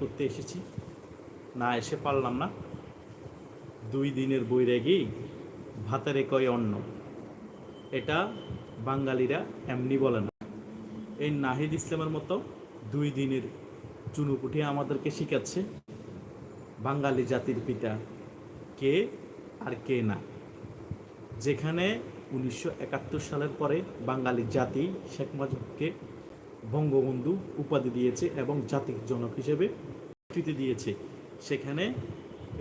করতে এসেছি। না এসে পারলাম না। দুই দিনের বৈরাগী, ভাতারে কয় অন্ন। এটা বাঙালিরা এমনি বলে না। এই নাহিদ ইসলামের মতো দুই দিনের চুনুপুটি আমাদেরকে শিখাচ্ছে বাঙালি জাতির পিতা কে আর কে না। যেখানে উনিশশো একাত্তর সালের পরে বাঙালি জাতি শেখ মুজিবকে বঙ্গবন্ধু উপাধি দিয়েছে এবং জাতির জনক হিসেবে স্বীকৃতি দিয়েছে। সেখানে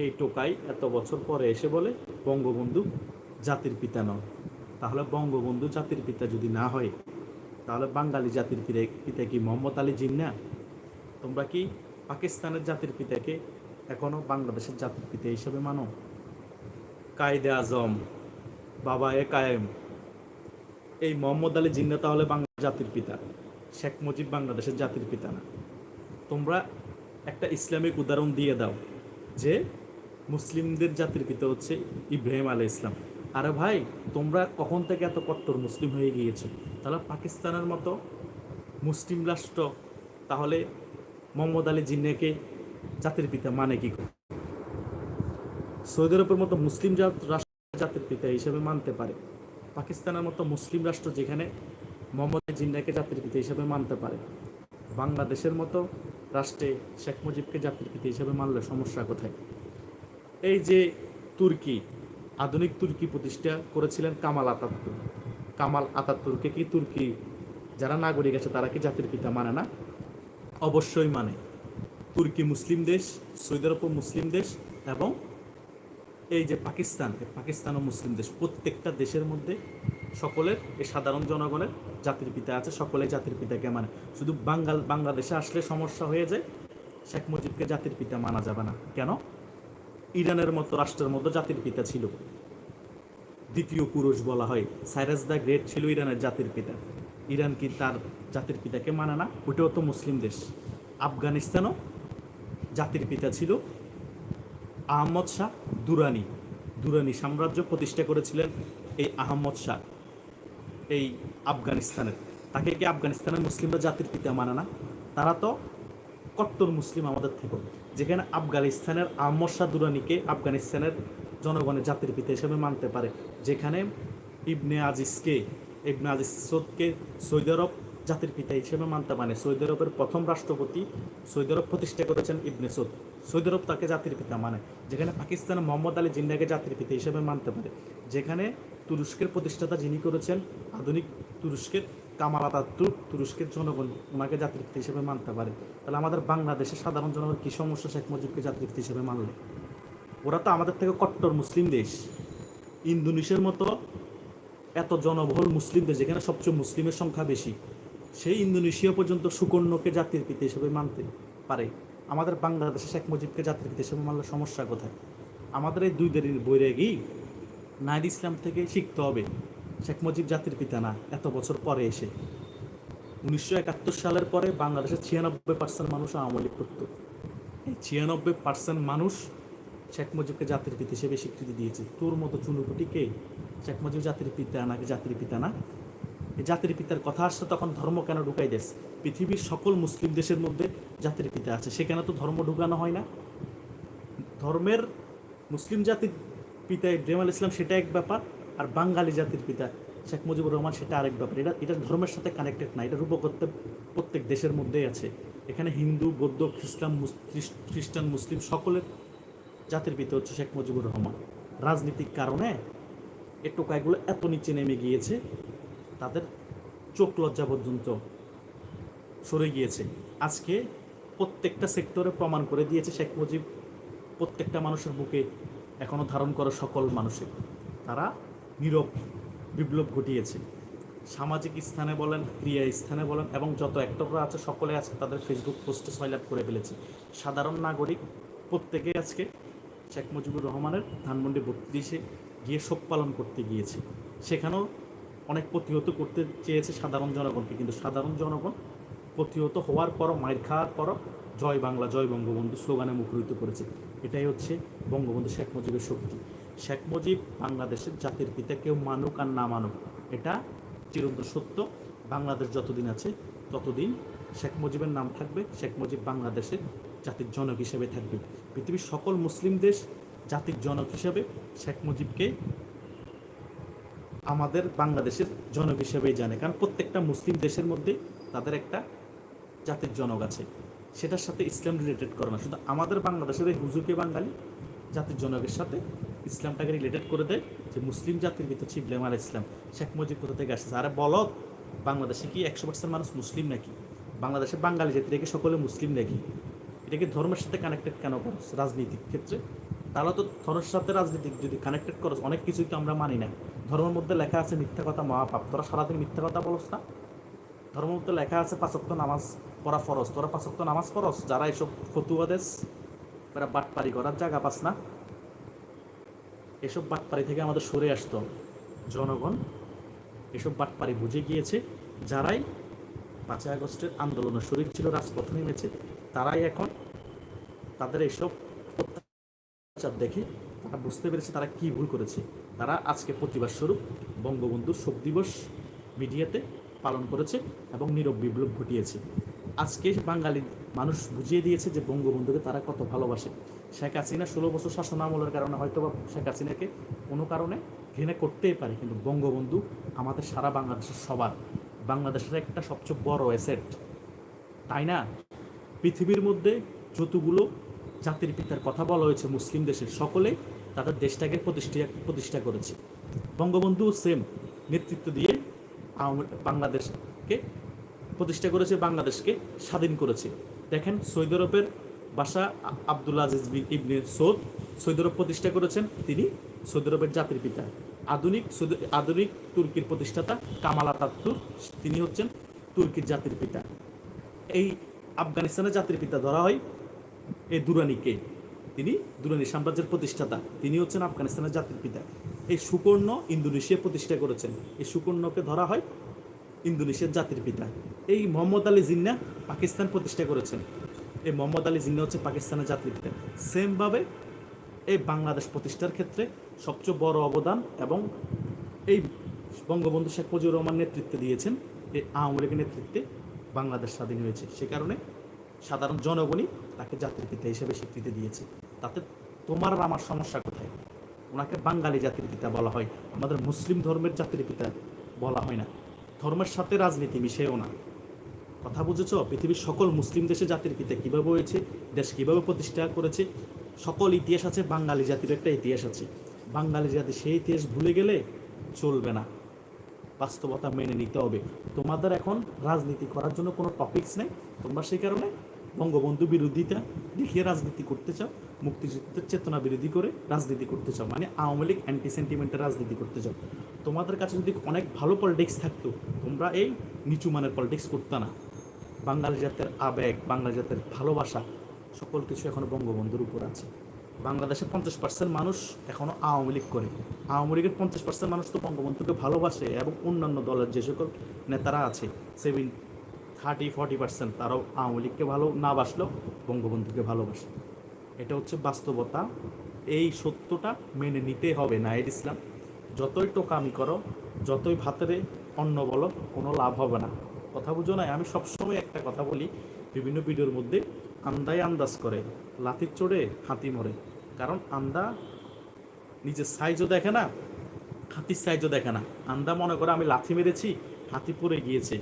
এই টোকাই এত বছর পরে এসে বলে, বঙ্গবন্ধু জাতির পিতা নয় তাহলে বঙ্গবন্ধু জাতির পিতা যদি না হয়, তাহলে বাঙালি জাতির পিতা কি মোহাম্মদ আলী জিন্না? তোমরা কি পাকিস্তানের জাতির পিতাকে এখনও বাংলাদেশের জাতির পিতা হিসেবে মানো? কায়দে আজম, বাবা এ কায়েম। এই মোহাম্মদ আলী জিন্না তাহলে বাংলা জাতির পিতা, শেখ মুজিব বাংলাদেশের জাতির পিতা না। তোমরা একটা ইসলামিক উদাহরণ দিয়ে দাও যে মুসলিমদের জাতির পিতা হচ্ছে ইব্রাহিম আলী ইসলাম আরে ভাই, তোমরা কখন থেকে এত কট্টর মুসলিম হয়ে গিয়েছো? তাহলে পাকিস্তানের মতো মুসলিম রাষ্ট্র, তাহলে মোহাম্মদ আলী জিন্নাকে জাতির পিতা মানে কি? করে? সৌদি আরবের মতো মুসলিম রাষ্ট্র জাতির পিতা হিসেবে মানতে পারে। পাকিস্তানের মতো মুসলিম রাষ্ট্র যেখানে মোহাম্মদ জিন্নাকে জাতির পিতা হিসেবে মানতে পারে। বাংলাদেশের মতো রাষ্ট্রে শেখ মুজিবকে জাতির পিতা হিসেবে মানলে সমস্যা কোথায়? এই যে তুর্কি, আধুনিক তুর্কি প্রতিষ্ঠা করেছিলেন কামাল আতাতুর। কামাল আতাতুরকে কি তুর্কি, যারা নাগরিক আছে, তারা কি জাতির পিতা মানে না? অবশ্যই মানে। তুর্কি মুসলিম দেশ, সৌদি আরব মুসলিম দেশ এবং এই যে পাকিস্তান পাকিস্তানও মুসলিম দেশ, প্রত্যেকটা দেশের মধ্যে সকলের, এই সাধারণ জনগণের জাতির পিতা আছে সকলে জাতির পিতাকে মানে। শুধু বাঙ্গাল, বাংলাদেশে আসলে সমস্যা হয়ে যায়, শেখ মুজিবকে জাতির পিতা মানা যাবে না। কেন? ইরানের মতো রাষ্ট্রের মতো জাতির পিতা ছিল। দ্বিতীয় পুরুষ বলা হয় সাইরাস দ্য গ্রেট ছিল ইরানের জাতির পিতা। ইরান কি তার জাতির পিতাকে মানে না? ওটাও তো মুসলিম দেশ। আফগানিস্তানও জাতির পিতা ছিল। আহমদ শাহ দুরানি। দুরানি সাম্রাজ্য প্রতিষ্ঠা করেছিলেন এই আহমদ শাহ। এই আফগানিস্তানের। তাকে কি আফগানিস্তানের মুসলিমরা জাতির পিতা মানে না? তারা তো কট্টর মুসলিম আমাদের থেকে যেখানে আফগানিস্তানের আহমদ দুরানিকে আফগানিস্তানের জনগণের জাতির পিতা হিসেবে মানতে পারে। যেখানে ইবনে আজিজকে, ইবনে আজিজ সৌদকে সৌদি আরব জাতির পিতা হিসেবে মানতে মানে। সৌদি আরবের প্রথম রাষ্ট্রপতি সৌদি আরব প্রতিষ্ঠা করেছেন ইবনে সৌদ। সৌদি আরব তাকে জাতির পিতা মানে। যেখানে পাকিস্তান মোহাম্মদ আলী জিন্নাকে জাতির পিতা হিসেবে মানতে পারে। যেখানে তুরস্কের প্রতিষ্ঠাতা যিনি করেছেন আধুনিক তুরস্কের কামাল আতাতুর্ক তুরস্কের জনগণ ওনাকে জাতির হিসেবে মানতে পারে। তাহলে আমাদের বাংলাদেশের সাধারণ জনগণ কী সমস্যা শেখ মুজিবকে জাতির হিসেবে মানলে? ওরা তো আমাদের থেকে কট্টর মুসলিম দেশ। ইন্দোনেশিয়ার মতো এত জনবহুল মুসলিম দেশ যেখানে সবচেয়ে মুসলিমের সংখ্যা বেশি, সেই ইন্দোনেশিয়া পর্যন্ত সুকর্ণকে জাতির পিতা হিসেবে মানতে পারে। আমাদের বাংলাদেশে শেখ মুজিবকে জাতির পিতা হিসেবে মানলে সমস্যা কোথায়? আমাদের এই দুই দেরির বৈরাগী নাইদ ইসলাম থেকে শিখতে হবে। শেখ মুজিব জাতির পিতা না, এত বছর পরে এসে। উনিশশো একাত্তর সালের পরে বাংলাদেশের ছিয়ানব্বই পার্সেন্ট মানুষ আওয়ামী লীগ করত। এই ছিয়ানব্বই পার্সেন্ট মানুষ শেখ মুজিবকে জাতির পিতা হিসেবে স্বীকৃতি দিয়েছে। তোর মতো চুনুপুটি কে? শেখ মুজিব জাতির পিতা নাকি জাতির পিতা না? এই জাতির পিতার কথা আসছে তখন ধর্ম কেন ঢুকাই দেশ পৃথিবীর সকল মুসলিম দেশের মধ্যে জাতির পিতা আছে। সেখানে তো ধর্ম ঢুকানো হয় না। ধর্মের মুসলিম জাতির পিতা ইব্রাহিম আল ইসলাম সেটা এক ব্যাপার, আর বাঙালি জাতির পিতা শেখ মুজিবুর রহমান সেটা আরেক ব্যাপার। এটা এটা ধর্মের সাথে কানেক্টেড না, এটা রূপকত্ব প্রত্যেক দেশের মধ্যেই আছে। এখানে হিন্দু, বৌদ্ধ, খ্রিস্টান খ্রিস্টান, মুসলিম সকলের জাতির পিতা হচ্ছে শেখ মুজিবুর রহমান। রাজনীতিক কারণে এই টোকাইগুলো এত নিচে নেমে গিয়েছে, তাদের চোখ লজ্জা পর্যন্ত সরে গিয়েছে। আজকে প্রত্যেকটা সেক্টরে প্রমাণ করে দিয়েছে শেখ মুজিব প্রত্যেকটা মানুষের বুকে এখনও ধারণ করে সকল মানুষের। তারা নীরব, বিপ্লব ঘটিয়েছে। সামাজিক স্থানে বলেন, ক্রিয়া স্থানে বলেন এবং যত অ্যাক্টররা আছে, সকলে আছে তাদের ফেসবুক পোস্টে সয়লাভ করে ফেলেছে। সাধারণ নাগরিক প্রত্যেকে আজকে শেখ মুজিবুর রহমানের ধানমন্ডি বত্রিশে গিয়ে শোক পালন করতে গিয়েছে। সেখানেও অনেক প্রতিহত করতে চেয়েছে সাধারণ জনগণকে। কিন্তু সাধারণ জনগণ প্রতিহত হওয়ার পরও মায়ের খাওয়ার পরও জয় বাংলা, জয় বঙ্গবন্ধু স্লোগানে মুখরিত করেছে। এটাই হচ্ছে বঙ্গবন্ধু শেখ মুজিবের শক্তি। শেখ মুজিব বাংলাদেশের জাতির পিতা, কেউ মানুক আর না মানুক, এটা চিরন্ত সত্য। বাংলাদেশ যতদিন আছে ততদিন শেখ মুজিবের নাম থাকবে, শেখ মুজিব বাংলাদেশের জাতির জনক হিসেবে থাকবে। পৃথিবীর সকল মুসলিম দেশ জাতির জনক হিসেবে শেখ মুজিবকে আমাদের বাংলাদেশের জনক হিসেবেই জানে। কারণ প্রত্যেকটা মুসলিম দেশের মধ্যে তাদের একটা জাতির জনক আছে। সেটার সাথে ইসলাম রিলেটেড করে না। শুধু আমাদের বাংলাদেশের এই হুজুকে বাঙালি, জাতির জনকের সাথে ইসলামটাকে রিলেটেড করে দেয় যে মুসলিম জাতির ভিতর ছিবলেম আর ইসলাম। শেখ মুজিব কোথা থেকে আসছে? আরে বলো, বাংলাদেশে কি একশো পার্সেন্ট মানুষ মুসলিম নাকি? বাংলাদেশের বাঙালি জাতি রেখে সকলে মুসলিম নাকি? এটাকে ধর্মের সাথে কানেক্টেড কেন করো? রাজনীতির ক্ষেত্রে? তাহলে তো ধর্মের সাথে রাজনীতি যদি কানেক্টেড করো, অনেক কিছুই তো আমরা মানি না। ধর্মের মধ্যে লেখা আছে মিথ্যা কথা মহাপাপ। তোরা সারাদিন মিথ্যা কথা বলস না? ধর্মের মধ্যে লেখা আছে পাঁচক্ত নামাজ পড়া ফরজ, তোরা পাঁচক্ত নামাজ পড়স, যারা এসব ফতুয়া দেশ তারা বাটপারি করার জায়গা পাস না। এসব বাটপারি থেকে আমাদের সরে আসতো। জনগণ এসব বাটপারি বুঝে গিয়েছে, যারাই পাঁচই আগস্টের আন্দোলনের শরীর ছিল, রাজপথে নেমেছে, তারাই এখন তাদের এইসব অত্যাচার দেখে তারা বুঝতে পেরেছে তারা কি ভুল করেছে। তারা আজকে প্রতিবাদ স্বরূপ বঙ্গবন্ধুর শোক দিবস মিডিয়াতে পালন করেছে এবং নীরব বিপ্লব ঘটিয়েছে। আজকে বাঙালি মানুষ বুঝিয়ে দিয়েছে যে বঙ্গবন্ধুকে তারা কত ভালোবাসে। শেখ হাসিনা ষোলো বছর শাসন আমলের কারণে হয়তো বা শেখ হাসিনাকে কোনো কারণে ঘৃণা করতেই পারে, কিন্তু বঙ্গবন্ধু আমাদের সারা বাংলাদেশের সবার, বাংলাদেশের একটা সবচেয়ে বড় অ্যাসেট তাই না? পৃথিবীর মধ্যে যতগুলো জাতির পিতার কথা বলা হয়েছে মুসলিম দেশের সকলে, তাদের দেশটাকে প্রতিষ্ঠা প্রতিষ্ঠা করেছে। বঙ্গবন্ধু সেম নেতৃত্ব দিয়ে বাংলাদেশকে প্রতিষ্ঠা করেছে, বাংলাদেশকে স্বাধীন করেছে। দেখেন, সৌদি আরবের বাসা Abdul Aziz bin Ibn Saud. Saudi Arabia প্রতিষ্ঠা করেছেন তিনি, সৌদি আরবের জাতির পিতা। আধুনিক আধুনিক তুর্কির প্রতিষ্ঠাতা কামাল আতাতুর তিনি হচ্ছেন তুর্কির জাতির পিতা। এই আফগানিস্তানের জাতির পিতা ধরা হয় এই দুরানিকে। তিনি দুরানি সাম্রাজ্যের প্রতিষ্ঠাতা, তিনি হচ্ছেন আফগানিস্তানের জাতির পিতা। এই সুকর্ণ ইন্দোনেশিয়া প্রতিষ্ঠা করেছেন। এই সুকর্ণকে ধরা হয় ইন্দোনেশিয়ার জাতির পিতা। এই মোহাম্মদ আলী জিন্না পাকিস্তান প্রতিষ্ঠা করেছেন। এই মোহাম্মদ আলী জিন্না হচ্ছে পাকিস্তানের জাতির পিতা। সেমভাবে এই বাংলাদেশ প্রতিষ্ঠার ক্ষেত্রে সবচেয়ে বড় অবদান এবং এই বঙ্গবন্ধু শেখ মুজিবুর রহমান নেতৃত্বে দিয়েছেন, এই আওয়ামী লীগের নেতৃত্বে বাংলাদেশ স্বাধীন হয়েছে। সে কারণে সাধারণ জনগণই তাকে জাতির পিতা হিসেবে স্বীকৃতি দিয়েছে। তাতে তোমার আর আমার সমস্যা কোথায়? ওনাকে বাঙালি জাতির পিতা বলা হয়। আমাদের মুসলিম ধর্মের জাতির পিতা বলা হয় না। ধর্মের সাথে রাজনীতি মিশেও না। কথা বুঝেছ? পৃথিবীর সকল মুসলিম দেশে জাতির পিতা কীভাবে হয়েছে, দেশ কীভাবে প্রতিষ্ঠা করেছে, সকল ইতিহাস আছে, বাঙালি জাতির একটা ইতিহাস আছে। বাঙালি জাতি সেই ইতিহাস ভুলে গেলে চলবে না। বাস্তবতা মেনে নিতে হবে। তোমাদের এখন রাজনীতি করার জন্য কোনো টপিকস নেই। তোমরা সেই কারণে বঙ্গবন্ধু বিরোধিতা দেখিয়ে রাজনীতি করতে চাও। মুক্তিযুদ্ধের চেতনা বিরোধী করে রাজনীতি করতে চাও মানে আওয়ামী লীগ অ্যান্টি সেন্টিমেন্টের রাজনীতি করতে চাও। তোমাদের কাছে যদি অনেক ভালো পলিটিক্স থাকতো, তোমরা এই নিচু মানের পলিটিক্স করতে না। বাঙালি জাতের আবেগ, বাঙালি জাতের ভালোবাসা, সকল কিছু এখনও বঙ্গবন্ধুর উপর আছে। বাংলাদেশে পঞ্চাশ পার্সেন্ট মানুষ এখনও আওয়ামী লীগ করে। আওয়ামী লীগের পঞ্চাশ পার্সেন্ট মানুষ তো বঙ্গবন্ধুকে ভালোবাসে এবং অন্যান্য দলের যে সকল নেতারা আছে সেভেন থার্টি ফর্টি পার্সেন্ট তারাও আওয়ামী লীগকে ভালো না বাসলেও বঙ্গবন্ধুকে ভালোবাসে। এটা হচ্ছে বাস্তবতা। এই সত্যটা মেনে নিতে হবে নাইট ইসলাম। যতই টোকামি করো, যতই ভাতেরে অন্ন বলো, কোনো লাভ হবে না। কথা বুঝো না আমি সবসময় একটা কথা বলি, বিভিন্ন ভিডিওর মধ্যে, আন্দায় আন্দাজ করে, লাথির চড়ে, হাতি মরে। কারণ আন্দা নিজের সাইজও দেখে না, হাতির সাইজও দেখে না। আন্দা মনে করে আমি লাথি মেরেছি, হাতি পড়ে গিয়েছে।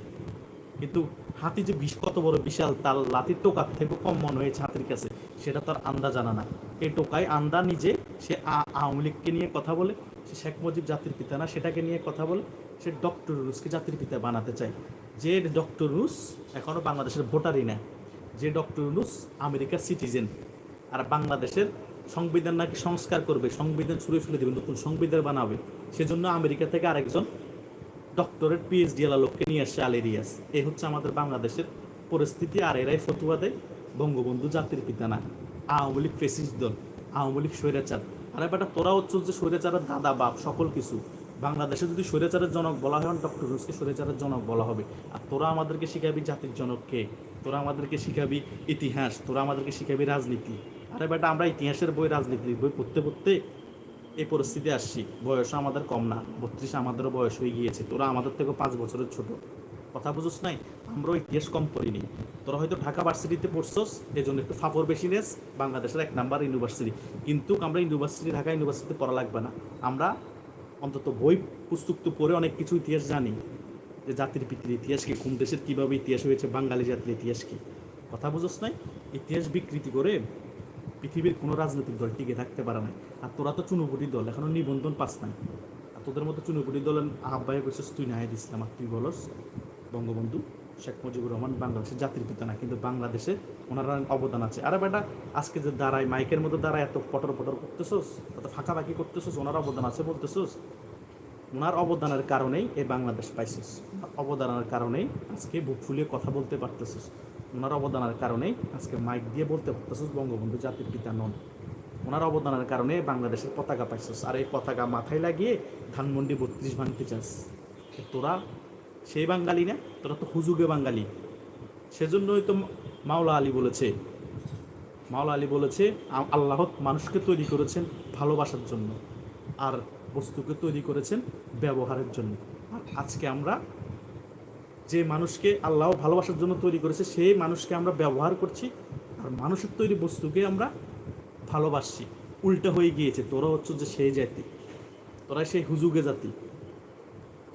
কিন্তু হাতি যে বিষ কত বড় বিশাল, তার লাথির টোকার থেকে কম মনে হয়েছে হাতির কাছে। সেটা তার আন্দা জানা না। এই টোকায় আন্দা নিজে সে আওয়ামী লীগকে নিয়ে কথা বলে, সে শেখ মুজিব জাতির পিতা না, সেটাকে নিয়ে কথা বলে, সে ডক্টর রুসকে জাতির পিতা বানাতে চায়। যে ডক্টর রুস এখনও বাংলাদেশের ভোটারই না, যে ডক্টর রুস আমেরিকার সিটিজেন। আর বাংলাদেশের সংবিধান নাকি সংস্কার করবে, সংবিধান ছুঁড়ে ফেলে দেবে, নতুন সংবিধান বানাবে, সেজন্য আমেরিকা থেকে আরেকজন ডক্টরেট পিএইচডি লোককে নিয়ে আসছে আলেরিয়াস। এই হচ্ছে আমাদের বাংলাদেশের পরিস্থিতি, আর এরাই ফতুয়া দেয়। বঙ্গবন্ধু জাতির পিতা না। আওয়ামী লীগ ফেসিস দল, আওয়ামী লীগ স্বৈরাচার। আরে বেটা তোরা হচ্ছে যে স্বৈরাচারের দাদা, বাপ, সকল কিছু। বাংলাদেশে যদি স্বৈরাচারের জনক বলা হয় ডক্টর রুসকে স্বৈরাচারের জনক বলা হবে। আর তোরা আমাদেরকে শিখাবি জাতির জনককে তোরা আমাদেরকে শিখাবি ইতিহাস, তোরা আমাদেরকে শিখাবি রাজনীতি। আরে বেটা, আমরা ইতিহাসের বই, রাজনীতির বই পড়তে পড়তে এই পরিস্থিতি আসছি। বয়স আমাদের কম না, বত্রিশ আমাদেরও বয়স হয়ে গিয়েছে। তোরা আমাদের থেকে পাঁচ বছরের ছোট। কথা বুঝোস নাই? আমরাও ইতিহাস কম করিনি তোরা হয়তো ঢাকা ভার্সিটিতে পড়ছস এই জন্য একটু ফাপড় বেশি নেস। বাংলাদেশের এক নাম্বার ইউনিভার্সিটি কিন্তু আমরা ইউনিভার্সিটি ঢাকা ইউনিভার্সিটিতে পড়া লাগবে না। আমরা অন্তত বই পুস্তক তো পড়ে অনেক কিছু ইতিহাস জানি। যে জাতির পিতৃ ইতিহাস কি, কোন দেশের কীভাবে ইতিহাস হয়েছে, বাঙালি জাতির ইতিহাস কি? কথা বুঝোস নাই? ইতিহাস বিকৃতি করে পৃথিবীর কোনো রাজনৈতিক দল টিকে থাকতে পারে না আর তোরা তো চুনুপুটি দল এখনও নিবন্ধন পাস নাই। আর তোদের মতো চুনুপুটি দলের আহ্বায়ক হয়েছিস তুই নাহিদ দিস আর তুই বলস বঙ্গবন্ধু শেখ মুজিবুর রহমান বাংলাদেশের জাতির পিতা না, কিন্তু বাংলাদেশে ওনার অবদান আছে। আরে বেটা, আজকে যে দাঁড়ায়, মাইকের মধ্যে দাঁড়ায় এত পটর পটর করতেছোস, এত ফাঁকাফাঁকি করতেছোস, ওনার অবদান আছে বলতেছোস। ওনার অবদানের কারণেই এই বাংলাদেশ পাইছিস। অবদানের কারণেই আজকে বুক ফুলিয়ে কথা বলতে পারতেছিস। ওনার অবদানের কারণেই আজকে মাইক দিয়ে বলতে পারতেছিস বঙ্গবন্ধু জাতির পিতা নন। ওনার অবদানের কারণে বাংলাদেশের পতাকা পাইছিস। আর এই পতাকা মাথায় লাগিয়ে ধানমন্ডি বত্রিশ ভাঙতে চাস। তোরা সেই বাঙালি না, তোরা তো হুজুগে বাঙালি। সেজন্যই তো মাওলা আলী বলেছে। মাওলা আলী বলেছে আল্লাহ মানুষকে তৈরি করেছেন ভালোবাসার জন্য, আর বস্তুকে তৈরি করেছেন ব্যবহারের জন্য। আর আজকে আমরা যে মানুষকে আল্লাহ ভালোবাসার জন্য তৈরি করেছে, সেই মানুষকে আমরা ব্যবহার করছি, আর মানুষের তৈরি বস্তুকে আমরা ভালোবাসছি। উল্টো হয়ে গিয়েছে তোরা হচ্ছে যে সেই জাতি তোরা সেই হুজুগে জাতি।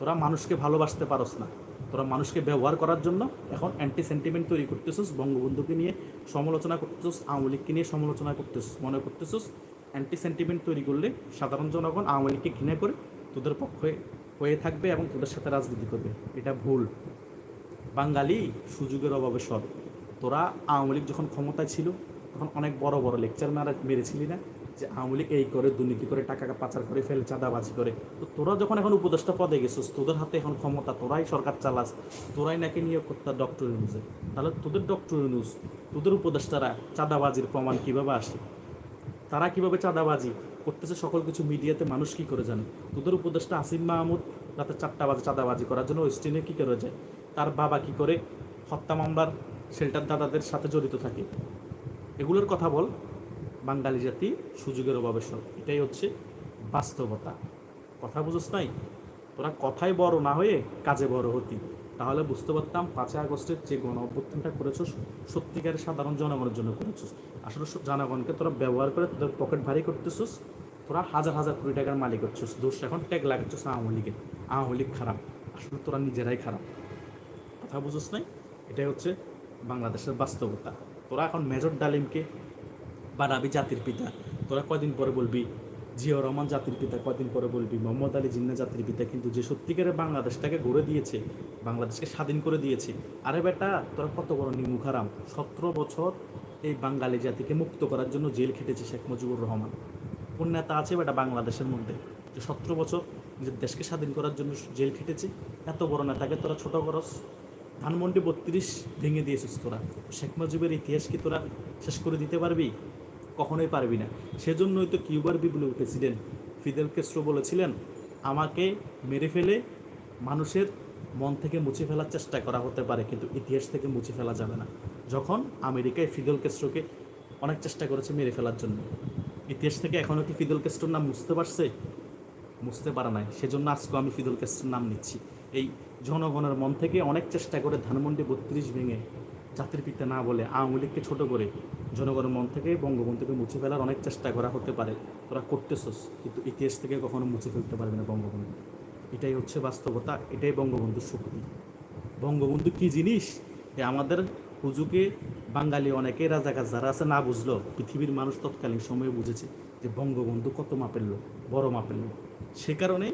তোরা মানুষকে ভালোবাসতে পারস না। তোরা মানুষকে ব্যবহার করার জন্য এখন অ্যান্টি সেন্টিমেন্ট তৈরি করতেছিস, বঙ্গবন্ধুকে নিয়ে সমালোচনা করতেছিস, আওয়ামী লীগকে নিয়ে সমালোচনা করতেছিস, মনে করতেছিস। অ্যান্টি সেন্টিমেন্ট তৈরি করলে সাধারণ জনগণ আওয়ামী লীগকে ঘৃণা করে তোদের পক্ষে হয়ে থাকবে এবং তোদের সাথে রাজনীতি করবে। এটা ভুল। বাঙালি সুযোগের অভাবে সব। তোরা আওয়ামী লীগ যখন ক্ষমতায় ছিল, তখন অনেক বড় বড় লেকচার মারা মেরেছিলি না? যে আওয়ামী লীগ এই করে, দুর্নীতি করে টাকা পাচার করে, ফেলে চাঁদাবাজি করে। তো তোরা যখন এখন উপদেষ্টা পদে গেছিস, তোদের হাতে এখন ক্ষমতা, তোরাই সরকার চালাস, তোরাই নাকি নিয়োগ করতে ডক্টর ইউনুসে তাহলে তোদের ডক্টর ইউনুস তোদের উপদেষ্টারা চাঁদাবাজির প্রমাণ কীভাবে আসে? তারা কীভাবে চাঁদাবাজি করতেছে সকল কিছু মিডিয়াতে, মানুষ কি করে জানে? তোদের উপদেষ্টা আসিম মাহমুদ রাতে চারটা বাজে চাঁদাবাজি করার জন্য ওয়েস্টিনে কী করে যায়? তার বাবা কি করে? হত্যা মামলার শেল্টার দাদাদের সাথে জড়িত থাকে। এগুলোর কথা বল। বাঙালি জাতি সুযোগের অভাবে সব। এটাই হচ্ছে বাস্তবতা। কথা বুঝোস নাই? তোরা কথাই বড় না হয়ে কাজে বড় হতি। তাহলে বুঝতে পারতাম পাঁচই আগস্টের যে গণ অভ্যুত্থানটা করেছ সত্যিকারের সাধারণ জনগণের জন্য করেছিস। আসলে জনগণকে তোরা ব্যবহার করে তোদের পকেট ভারী করতেছিস, তোরা হাজার হাজার কোটি টাকার মালিক হচ্ছিস। দোষ এখন ট্যাগ লাগাচ্ছিস আওয়ামী লীগের। আওয়ামী লীগ খারাপ, আসলে তোরা নিজেরাই খারাপ। কথা বুঝোস নাই? এটাই হচ্ছে বাংলাদেশের বাস্তবতা। তোরা এখন মেজর ডালিমকে বা রাবি জাতির পিতা। তোরা কদিন পরে বলবি জিয়াউর রহমান জাতির পিতা কদিন পরে বলবি, মোহাম্মদ আলী জিন্না জাতির পিতা, কিন্তু যে সত্যিকারের বাংলাদেশটাকে গড়ে দিয়েছে, বাংলাদেশকে স্বাধীন করে দিয়েছে, আরে বেটা, তোরা কত বড় নিমুখারাম সতেরো বছর এই বাঙালি জাতিকে মুক্ত করার জন্য জেল খেটেছে শেখ মুজিবুর রহমান। কোন নেতা আছে বেটা বাংলাদেশের মধ্যে, যে সতেরো বছর নিজের দেশকে স্বাধীন করার জন্য জেল খেটেছে? এত বড় নেতাকে তোরা ছোট করস। ধানমন্ডি বত্রিশ ভেঙে দিয়েছিস তোরা। শেখ মুজিবের ইতিহাস কি তোরা শেষ করে দিতে পারবি? কখনোই পারবি না। সেজন্যই তো কিউবার বিপ্লবী প্রেসিডেন্ট ফিদেল কেস্ট্রো বলেছিলেন, আমাকে মেরে ফেলে মানুষের মন থেকে মুছে ফেলার চেষ্টা করা হতে পারে, কিন্তু ইতিহাস থেকে মুছে ফেলা যাবে না। যখন আমেরিকায় ফিদেল কেস্ট্রোকে অনেক চেষ্টা করেছে মেরে ফেলার জন্য। ইতিহাস থেকে এখনও কি ফিদেল কেস্ট্রোর নাম মুছতে পারছে? বুঝতে পারা নাই। সেজন্য আজকে আমি ফিদুল কেসের নাম নিচ্ছি। এই জনগণের মন থেকে অনেক চেষ্টা করে ধানমন্ডি বত্রিশ ভেঙে জাতির পিতা না বলে আওয়ামী লীগকে ছোট করে জনগণের মন থেকে বঙ্গবন্ধুকে মুছে ফেলার অনেক চেষ্টা করা হতে পারে। তোরা করতেছস, কিন্তু ইতিহাস থেকে কখনো মুছে ফেলতে পারবে না বঙ্গবন্ধু। এটাই হচ্ছে বাস্তবতা, এটাই বঙ্গবন্ধুর শক্তি। বঙ্গবন্ধু কি জিনিস? যে আমাদের হুজুকে বাঙালি অনেকে রাজাকার যারা আছে না বুঝলো, পৃথিবীর মানুষ তৎকালীন সময়ে বুঝেছে যে বঙ্গবন্ধু কত মাপের লোক, বড় মাপের লোক। সে কারণে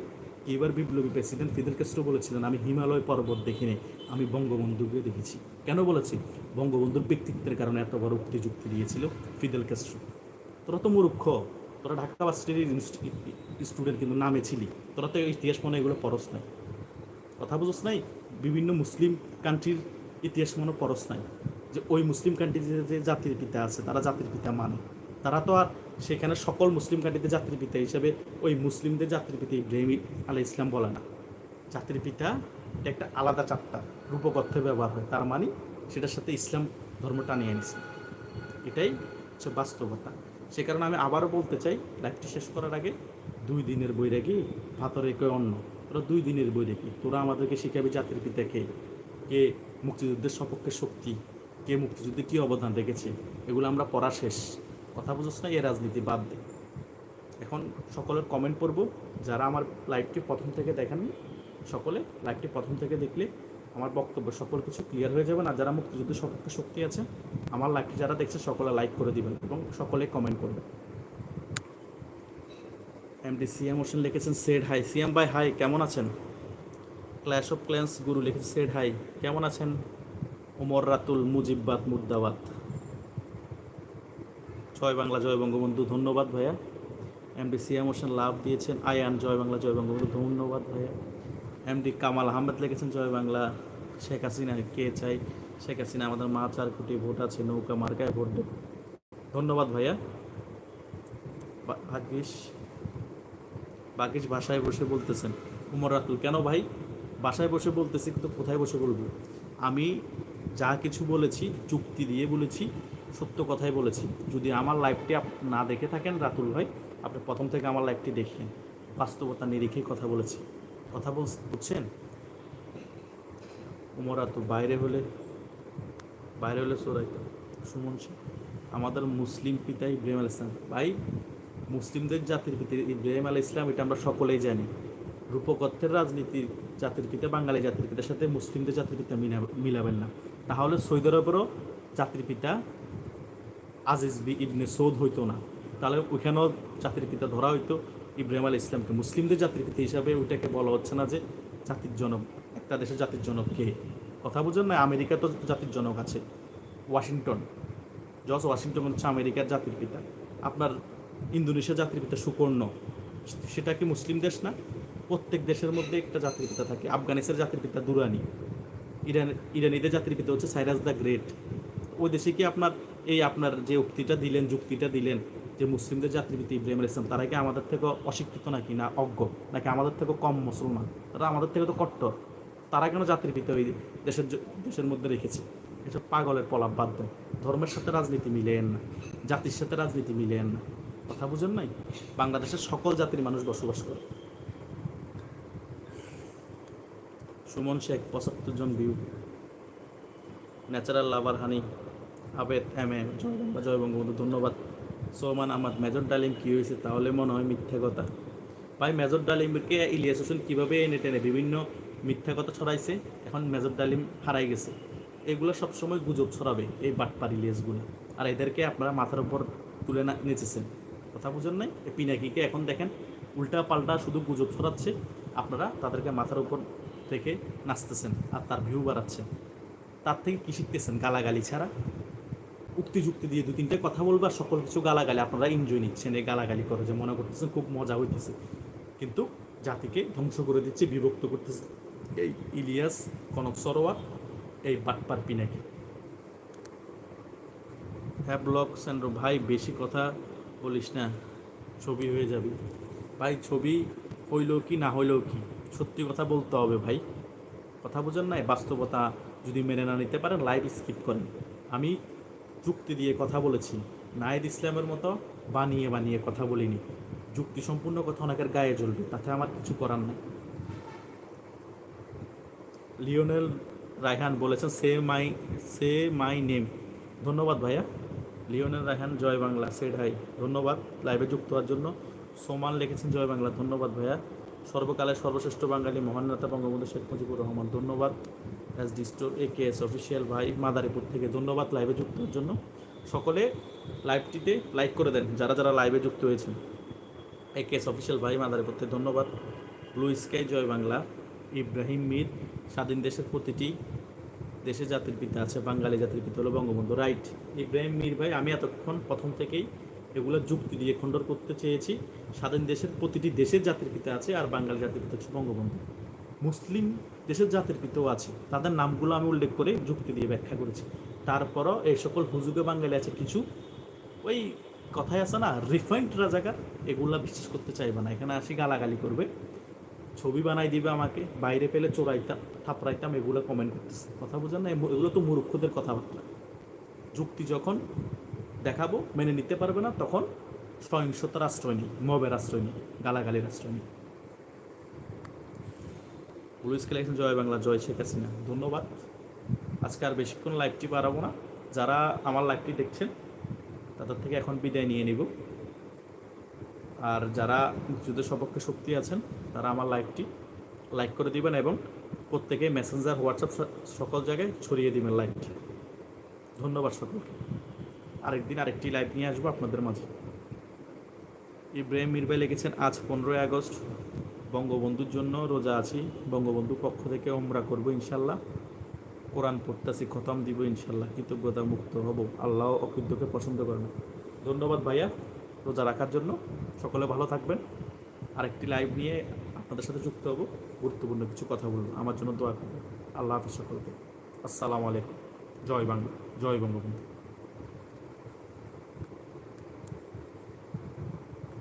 এবার বিপ্লবী প্রেসিডেন্ট ফিদেল কেস্ট্রো বলেছিলেন, আমি হিমালয় পর্বত দেখিনি, আমি বঙ্গবন্ধুকে দেখেছি। কেন বলেছি? বঙ্গবন্ধুর ব্যক্তিত্বের কারণে এত বড় উক্তি যুক্তি দিয়েছিল ফিদেল কেস্ট্রো তোরা তো মূর্খ, তোরা ঢাকা ভার্সিটির স্টুডেন্ট, কিন্তু নামে ছিলি। তোরা তো ইতিহাস মনে এগুলো পরস নাই। কথা বুঝোস নাই? বিভিন্ন মুসলিম কান্ট্রির ইতিহাস মনে পরস নাই। যে ওই মুসলিম কান্ট্রিতে যে জাতির পিতা আছে, তারা জাতির পিতা মানে। তারা তো আর সেখানে সকল মুসলিম কান্ট্রিতে জাতির পিতা হিসেবে ওই মুসলিমদের জাতির পিতা ইব্রাহিম আলাই ইসলাম বলে না। জাতির পিতা একটা আলাদা চাপটা রূপক রূপকথ্যে ব্যবহার হয়। তার মানে সেটার সাথে ইসলাম ধর্ম টানিয়ে আনিছে এটাই হচ্ছে বাস্তবতা। সে কারণে আমি আবারও বলতে চাই লাইফটি শেষ করার আগে দুই দিনের বৈরাগী, ভাতরে কে অন্য তোরা দুই দিনের বৈরাগী। তোরা আমাদেরকে শিখাবি জাতির পিতা খেয়ে কে মুক্তিযুদ্ধের সপক্ষে শক্তি? কে মুক্তিযুদ্ধে কী অবদান রেখেছে? এগুলো আমরা পড়া শেষ। কথা বুঝোস না, এ রাজনীতি বাদ দে। এখন সকলের কমেন্ট পড়ব। যারা আমার লাইভটি প্রথম থেকে দেখেননি, সকলে লাইভটি প্রথম থেকে দেখলে আমার বক্তব্য সকল কিছু ক্লিয়ার হয়ে যাবে। না যারা মুক্তিযুদ্ধের সপক্ষে শক্তি আছে, আমার লাইভটি যারা দেখছে, সকলে লাইক করে দিবেন এবং সকলে কমেন্ট করবেন। এমডি সিএম হোসেন লিখেছেন said hi CM bye hi কেমন আছেন? ক্ল্যাশ অফ ক্ল্যান্স গুরু লিখেছেন সেড হাই কেমন আছেন? ওমর রাতুল মুজিববাদ মুর্দাবাদ। জয় বাংলা, জয় বঙ্গবন্ধু। ধন্যবাদ ভাইয়া। এমডি সিএম হোসেন লাভ দিয়েছেন। আয়ান, জয় বাংলা, জয় বঙ্গবন্ধু। ধন্যবাদ ভাইয়া। এমডি কামাল আহমেদ লিখেছেন, জয় বাংলা। শেখ হাসিনা, কে চাই? শেখ হাসিনা আমাদের মা চার কোটি ভোট আছে নৌকা মার্কায় ভোট দেব। ধন্যবাদ ভাইয়া। ভাগ্যিস। বাকিস বাসায় বসে বলতেছেন। উমর রাতুল কেন ভাই? বাসায় বসে বলতেছি, কিন্তু কোথায় বসে বলব? আমি যা কিছু বলেছি, যুক্তি দিয়ে বলেছি। সত্য কথাই বলেছি। যদি আমার লাইফটি না দেখে থাকেন রাতুল ভাই, আপনি প্রথম থেকে আমার লাইফটি দেখেন বাস্তবতা নিরিখেই কথা বলেছি। কথা বল, বুঝছেন? উমর রাতুল বাইরে হলে বাইরে হলে চোরাইতো সুমন সিং, আমাদের মুসলিম পিতা ইব্রাহিম আল ইসলাম ভাই, মুসলিমদের জাতির পিতা ইব্রাহিম আল ইসলাম এটা আমরা সকলেই জানি। রূপকথ্যের রাজনীতির জাতির পিতা, বাঙালি জাতির পিতার সাথে মুসলিমদের জাতির পিতা মিলা- মিলাবেন না। তাহলে সৌদি আরবেরও জাতির পিতা আজিজ বি ইবনে সৌদ হইতো না। তাহলে ওইখানেও জাতির পিতা ধরা হইতো। ইব্রাহিম আল ইসলামকে মুসলিমদের জাতির পিতা হিসাবে ওইটাকে বলা হচ্ছে না যে জাতির জনক, একটা দেশের জাতির জনক কে? কথা বুঝেন না, আমেরিকা তো জাতির জনক আছে। ওয়াশিংটন জর্জ ওয়াশিংটন হচ্ছে আমেরিকার জাতির পিতা। আপনার ইন্দোনেশিয়া জাতির পিতা সুকর্ণ। সেটা কি মুসলিম দেশ না? প্রত্যেক দেশের মধ্যে একটা জাতির পিতা থাকে। আফগানিস্তানের জাতির পিতা দুরানি। ইরান, ইরানিদের জাতির পিতা হচ্ছে সাইরাজ দ্য গ্রেট। ওই দেশে কি আপনার এই আপনার যে উক্তিটা দিলেন, যুক্তিটা দিলেন যে মুসলিমদের জাতির পিতা ইব্রাহিম ইসলাম তারা কি আমাদের থেকে অশিক্ষিত নাকি না অজ্ঞ? নাকি আমাদের থেকে কম মুসলমান? তারা আমাদের থেকে তো কট্টর। তারা কেন জাতির পিতা ওই দেশের দেশের মধ্যে রেখেছে? এসব পাগলের পলাপ বাদ ধর্মের সাথে রাজনীতি মিলেন না। জাতির সাথে রাজনীতি মিলেন না। কথা বুঝেন নাই? বাংলাদেশের সকল জাতির মানুষ বসবাস করে। সুমন শেখ, পঁচাত্তর জন view natural lover honey Abed M A জয় বঙ্গবন্ধু, ধন্যবাদ। সোমান আহমদ, মেজর ডালিম কী হয়েছে তাহলে মনে হয় মিথ্যা কথা। ভাই, মেজর ডালিমকে ইলিয়াস হোসেন কীভাবে এনে টেনে, বিভিন্ন মিথ্যা কথা ছড়াইছে, এখন মেজর ডালিম হারাই গেছে। এগুলো সবসময় গুজব ছড়াবে, এই বাটপার ইলিয়াসগুলো। আর এদেরকে আপনারা মাথার উপর তুলে না নেচেছেন কথা বুঝেন নাই? পিনাকিকে এখন দেখেন উল্টা পাল্টা শুধু গুজব ছড়াচ্ছে, আপনারা তাদেরকে মাথার উপর থেকে নাচতেছেন আর তার ভিউ বাড়াচ্ছেন। তার থেকে কী শিখতেছেন গালাগালি ছাড়া? উক্তি যুক্তি দিয়ে দু তিনটে কথা বলবার সকল কিছু গালাগালি, আপনারা এনজয় নিচ্ছেন এই গালাগালি করে যে মনে করতেছেন খুব মজা হইতেছে। কিন্তু জাতিকে ধ্বংস করে দিচ্ছে, বিভক্ত করতেছে। এই ইলিয়াস কনক সরোয়ার, এই বাটপার পিনাকি। হ্যাঁ ব্লক সেন্ড্রো ভাই, বেশি কথা বলিস না, ছবি হয়ে যাবে। ভাই, ছবি হইলেও কি, না হইলেও কি? সত্যি কথা বলতে হবে ভাই। কথা বোঝেন নাই, বাস্তবতা যদি মেনে না নিতে পারেন লাইভ স্কিপ করেন। আমি যুক্তি দিয়ে কথা বলেছি। নায়েদ ইসলামের মতো বানিয়ে বানিয়ে কথা বলিনি। যুক্তি সম্পূর্ণ কথা অনেকের গায়ে জ্বলবে, তাতে আমার কিছু করার নেই। লিওনেল রায়হান বলেছেন, সে মাই সে মাই নেম। ধন্যবাদ ভাইয়া। লিওনেল রায়হান, জয় বাংলা সেড হাই। ধন্যবাদ। লাইভে যুক্ত হওয়ার জন্য। সোমান লিখেছেন, জয় বাংলা। ধন্যবাদ ভাইয়া। সর্বকালের সর্বশ্রেষ্ঠ বাঙালি মহান নেতা বঙ্গবন্ধু শেখ মুজিবুর রহমান, ধন্যবাদ। S D store A K S official ভাই মাদারীপুর থেকে ধন্যবাদ লাইভে যুক্ত হওয়ার জন্য। সকলে লাইভটিতে লাইক করে দেন, যারা যারা লাইভে যুক্ত হয়েছেন। এ কে এস অফিসিয়াল ভাই মাদারীপুর থেকে ধন্যবাদ। ব্লু স্কাই জয় বাংলা। ইব্রাহিম মির, স্বাধীন দেশের প্রতিটি দেশে জাতির পিতা আছে, বাঙালি জাতির পিতা হলো বঙ্গবন্ধু রাইট ইব্রাহিম মির ভাই, আমি এতক্ষণ প্রথম থেকেই এগুলো যুক্তি দিয়ে খণ্ডন করতে চেয়েছি। স্বাধীন দেশের প্রতিটি দেশের জাতির পিতা আছে আর বাঙালি জাতির পিতা হচ্ছে বঙ্গবন্ধু। মুসলিম দেশের জাতির পিতাও আছে। তাদের নামগুলো আমি উল্লেখ করে যুক্তি দিয়ে ব্যাখ্যা করেছি। তারপরও এই সকল হুজুগে বাঙালি আছে কিছু। ওই কথাই আছে না, রিফাইন্ড রাজাকার এগুলা বিশ্বাস করতে চাইবে না। এখানে আসি গালাগালি করবে। ছবি বানাই দিবে আমাকে, বাইরে পেলে চোরাইতাম, থাপড়াইতাম, এগুলো কমেন্ট করতেছে। কথা বোঝেন না এগুলো তো মূর্খদের কথাবার্তা। যুক্তি যখন দেখাবো, মেনে নিতে পারবে না, তখন সহিংসতার আশ্রয় নিই মবের আশ্রয় নিই গালাগালির আশ্রয় নিই পুলিশ খেলেছেন জয় বাংলা, জয় শেখ হাসিনা। ধন্যবাদ। আজকে আর বেশিক্ষণ লাইভটি বাড়াবো না। যারা আমার লাইভটি দেখছেন, তাদের থেকে এখন বিদায় নিয়ে নিব। আর যারা মুক্তিযুদ্ধের সপক্ষে শক্তি আছেন, তারা আমার লাইভটি লাইক করে দিবেন এবং প্রত্যেকে মেসেঞ্জার হোয়াটসঅ্যাপ সকল জায়গায় ছড়িয়ে দিবেন লাইভটি ধন্যবাদ সকলকে। আরেকদিন আরেকটি লাইভ নিয়ে আসব আপনাদের মাঝে। ইব্রাহিম মিরবাই লিখেছেন, আজ পনেরোই আগস্ট, বঙ্গবন্ধুর জন্য রোজা আছি। বঙ্গবন্ধু পক্ষ থেকে ওমরা করব ইনশাল্লাহ। কোরআন পড়তেছি, খতম দিব ইনশাল্লাহ। কৃতজ্ঞতা মুক্ত হব। আল্লাহ অকৃতকে পছন্দ করেন ধন্যবাদ ভাইয়া রোজা রাখার জন্য। সকলে ভালো থাকবেন। আরেকটি লাইভ নিয়ে আপনাদের সাথে যুক্ত হব। গুরুত্বপূর্ণ কিছু কথা বলব। আমার জন্য দোয়া করবেন। আল্লাহ হাফিজ সকলকে। আসসালামু আলাইকুম। জয় বাংলা, জয় বঙ্গবন্ধু।